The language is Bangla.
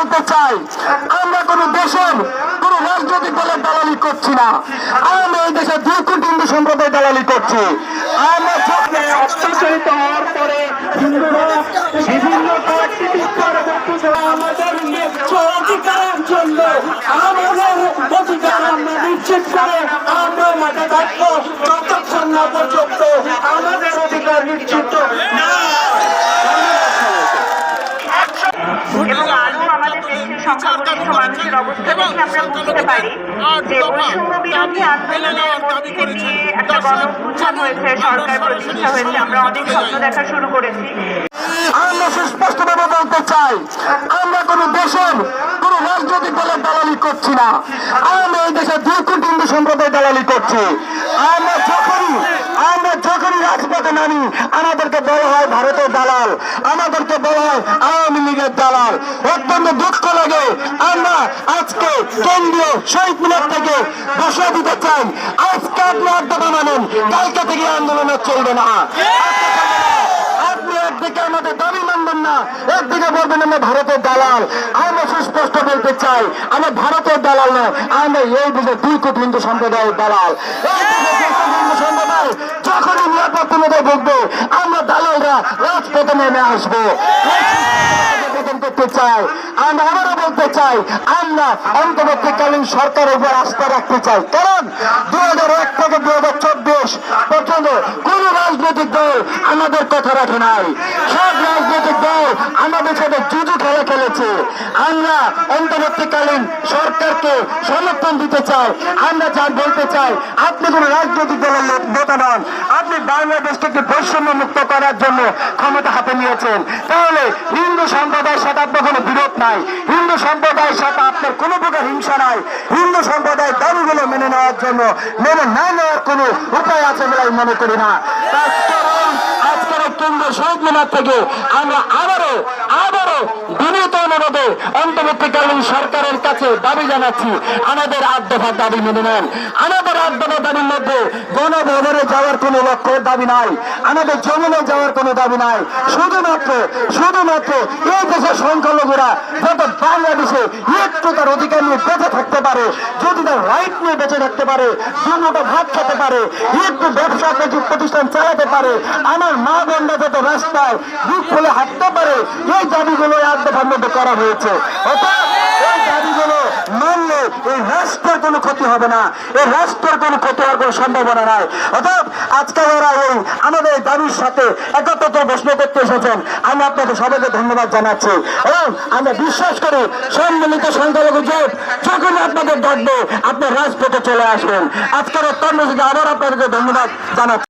বলতে চাই, আমরা কোনো দেশের, কোনো রাজনৈতিক দলের দালালি করছি না। আমরা এই দেশের দুই কোটি হিন্দু সম্প্রদায় দালালি করছি আমাদের অধিকার নিশ্চিত আমাদের অধিকার নিশ্চিত না এবং আরও আমাদের দেশের সংখ্যাগরিষ্ঠ মানুষের অবস্থা দেখে আমরা বুঝতে পারি আমরা অনেক স্বপ্ন দেখা শুরু করেছি। আমরা সুস্পষ্টভাবে বলতে চাই আমরা কোনো দেশের কোনো রাজনৈতিক দলের দালালি করছি না। আমরা এই দেশের দুই কোটি হিন্দু সম্প্রদায় দালালি করছি। আমরা রাজপথে নামি আমাদেরকে বলা হয় ভারতের দালাল। আমাদেরকে বলা হয় আওয়ামী লীগের দালাল। অত্যন্ত দুঃখ লাগে আমরা আজকে কেন্দ্রীয় শহীদ মিনার থেকে ঘোষণা দিতে চাই। আজকে আপনি আড্ডা মানেন কালকে থেকে আন্দোলন চলবে না। একদিকে আমরা এই দেশে দুই কোটি হিন্দু সম্প্রদায়ের দালাল। নিরাপত্তা ভুগবে আমরা দালালরা রাজপথে নেমে আসব। সরকারের উপর রাখতে চাই। হাজার থেকে হাজার চব্বিশ কোন রাজনৈতিক দল আমাদের কথা রাখে নাই। সব দল আমাদের সাথে জুজু খেলা খেলেছে আমরা অন্তর্বর্তীকালীন সরকারকে সমর্থন দিতে চাই। আমরা যা বলতে চাই, আপনি রাজনৈতিক দলের নেতা নন। আপনি বৈষম্য মুক্ত করার জন্য ক্ষমতা হাতে নিয়েছেন। তাহলে হিন্দু সম্প্রদায়ের সাথে আপনার কোনো বিরোধ নাই। হিন্দু সম্প্রদায়ের সাথে আপনার কোনো প্রকার হিংসা নাই। হিন্দু সম্প্রদায়ের দাবিগুলো মেনে নেওয়ার জন্য, মেনে না নেওয়ার কোনো উপায় আছে বলে আমি মনে করি না। কেন্দ্রীয় শহীদ মিনার থেকে আমরা আবারও আবারও বিনীত অনুরোধে অন্তর্বর্তীকালীন সরকারের কাছে দাবি জানাচ্ছি আমাদের আট দফার দাবি মেনে নেন। আমাদের আট দফার দাবির মধ্যে গণভবনে যাওয়ার কোনো লক্ষ্যের দাবি নাই আমাদের যমুনে যাওয়ার কোনো দাবি নাই। শুধুমাত্র শুধুমাত্র এই দেশের সংখ্যালঘুরা যাতে বাংলাদেশে একটু তার অধিকার নিয়ে বেঁচে থাকতে পারে, যদি তার রাইট নিয়ে বেঁচে থাকতে পারে দুটো ভাত খেতে পারে, একটু ব্যবসা প্রতি- প্রতিষ্ঠান চালাতে পারে, আমার মা বোনরা যাতে রাস্তায় বুক খুলে হাঁটতে পারে, এই দাবিগুলো এক দফার মধ্যে করা হয়েছে। সাথে ধন্যবাদ জানাচ্ছি আমরা বিশ্বাস করি সম্মিলিত সংখ্যালঘু জোট যখন আপনাদের ডাকবে, আপনার রাজপথে চলে আসবেন। আজকের কর্মসূচি আবার আপনাদেরকে ধন্যবাদ জানাচ্ছি।